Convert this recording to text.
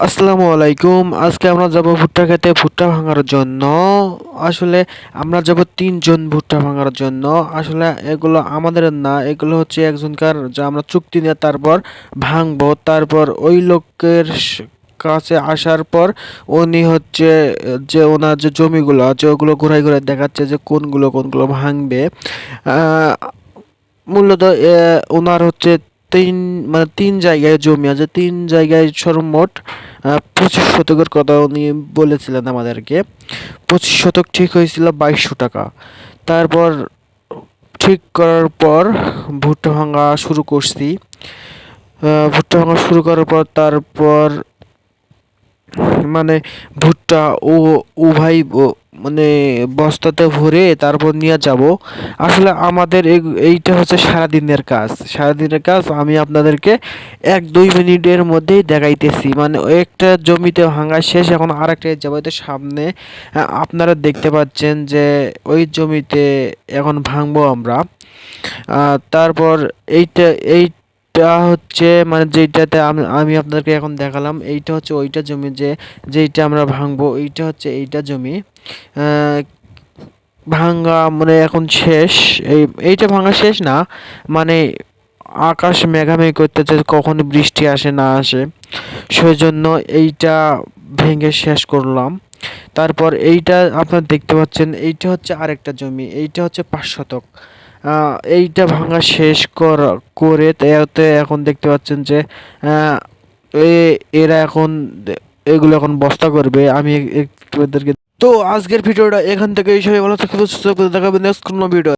আসসালামু আলাইকুম। আজকে আমরা যাব ভুট্টা খেতে, ভুট্টা ভাঙার জন্য। আসলে আমরা যাব তিনজন ভুট্টা ভাঙার জন্য। আসলে এগুলো আমাদের না, এগুলো হচ্ছে একজনকার যা আমরা চুক্তি নিয়ে তারপর ভাঙবো। তারপর ওই লোকের কাছে আসার পর উনি হচ্ছে যে ওনার যে জমিগুলো আছে, ওগুলো ঘুরাই ঘুরাই দেখাচ্ছে যে কোনগুলো কোনগুলো ভাঙবে। মূলত ওনার হচ্ছে তিন মানে তিন জায়গায় জমি আছে, তিন জায়গায় সর্বমোট পঁচিশ শতকের কথা উনি বলেছিলেন আমাদেরকে। পঁচিশ শতক ঠিক হয়েছিল বাইশশো টাকা। তারপর ঠিক করার পর ভুট্টা ভাঙা শুরু করছি। ভুট্টা ভাঙা শুরু করার পর তারপর মানে ভুট্টা ও উভয় মানে বস্তাতে ভরে তারপর নিয়ে যাব। আসলে আমাদের এই- এইটা হচ্ছে সারাদিনের কাজ। সারাদিনের কাজ আমি আপনাদেরকে এক দুই মিনিটের মধ্যেই দেখাইতেছি। মানে একটা জমিতে ভাঙা শেষ এখন আরেকটা জমিতে সামনে আহ, আপনারা দেখতে পাচ্ছেন যে ওই জমিতে এখন ভাঙবো আমরা। তারপর এইটা এইটা হচ্ছে মানে যেইটাতে আমি আপনাদেরকে এখন দেখালাম এইটা হচ্ছে ওইটা জমি যে যেইটা আমরা ভাঙবো এইটা হচ্ছে এইটা জমি। আহ, ভাঙা মানে এখন শেষ এই এইটা ভাঙা শেষ না মানে আকাশ মেঘামেঘ করতেছে কখন বৃষ্টি আসে না আসে। সেজন্য এইটা ভেঙে শেষ করলাম। তারপর এইটা আপনারা দেখতে পাচ্ছেন এইটা হচ্ছে আরেকটা জমি এইটা হচ্ছে পাঁচ শতক। এইটা ভাঙা শেষ কর, করে তাতে এখন দেখতে পাচ্ছেন যে এরা এখন এগুলো এখন বস্তা করবে। আমি একটু এদেরকে তো আজকের ভিডিওটা এখান থেকে এই সবাই ভালো থাকবে সুস্থ থাকবে দেখাবেন নেক্সট কোনো ভিডিও